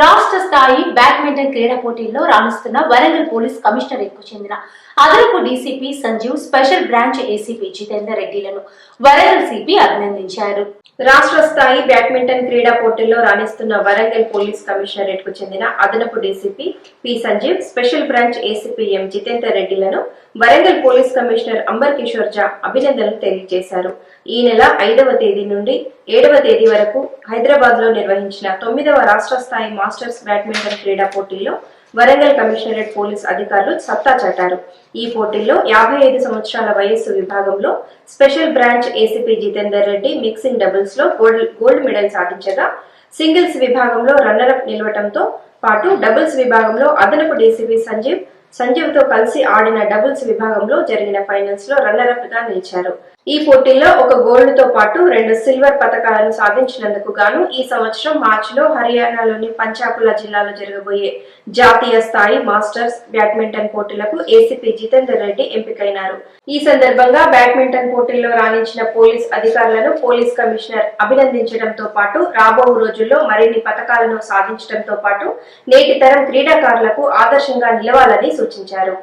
రాష్ట్ర స్థాయి బ్యాడ్మింటన్ క్రీడా పోటీల్లో రాణిస్తున్న వరంగల్ పోలీస్ కమిషనరేట్కు చెందిన అదనపు DCP Sanjeev special branch ACP Jitender రెడ్డిలను Warangal CP అభినందించారు. రాష్ట్ర స్థాయి బ్యాడ్మింటన్ క్రీడా పోటీల్లో రాణిస్తున్న వరంగల్ పోలీస్ కమిషనరేట్కు చెందిన అదనపు DCP P Sanjeev special branch ACP M Jitender రెడ్డిలను Warangal police commissioner amber Kishore Jha అభినందనలు తెలియజేశారు. ఈ నెల ఐదవ తేదీ నుండి ఏడవ తేదీ వరకు హైదరాబాద్లో నిర్వహించిన తొమ్మిదవ రాష్ట్ర స్థాయి మాస్టర్స్ బ్యాడ్మింటన్ క్రీడా పోటీల్లో వరంగల్ కమిషనరేట్ పోలీస్ అధికారులు సత్తా చాటారు. ఈ పోటీల్లో యాభై ఐదు సంవత్సరాల వయస్సు విభాగంలో special branch ACP Jitender Reddy mixing డబుల్స్లో gold gold medal సాధించగా సింగిల్స్ విభాగంలో రన్నరప్ నిలవటంతో పాటు డబుల్స్ విభాగంలో అదనపు డీసీపీ సంజీవ్ సంజీవ్తో కలిసి ఆడిన డబుల్స్ విభాగంలో జరిగిన ఫైనల్స్లో రన్నరప్గా నిలిచారు. ఈ పోటీల్లో ఒక గోల్డ్తో పాటు రెండు సిల్వర్ పతకాలను సాధించినందుకు గాను ఈ సంవత్సరం మార్చిలో హర్యానాలోని పంచాకుల జిల్లాలో జరగబోయే జాతీయ స్థాయి మాస్టర్స్ బ్యాడ్మింటన్ పోటీలకు ఏసీపీ జితేందర్ రెడ్డి ఎంపికైనారు. ఈ సందర్భంగా బ్యాడ్మింటన్ పోటీల్లో రాణించిన పోలీస్ అధికారులను పోలీస్ కమిషనర్ అభినందించడంతో పాటు రాబో రోజుల్లో మరిన్ని పథకాలను సాధించడంతో పాటు నేటి తరం క్రీడాకారులకు ఆదర్శంగా నిలవాలని సూచించారు.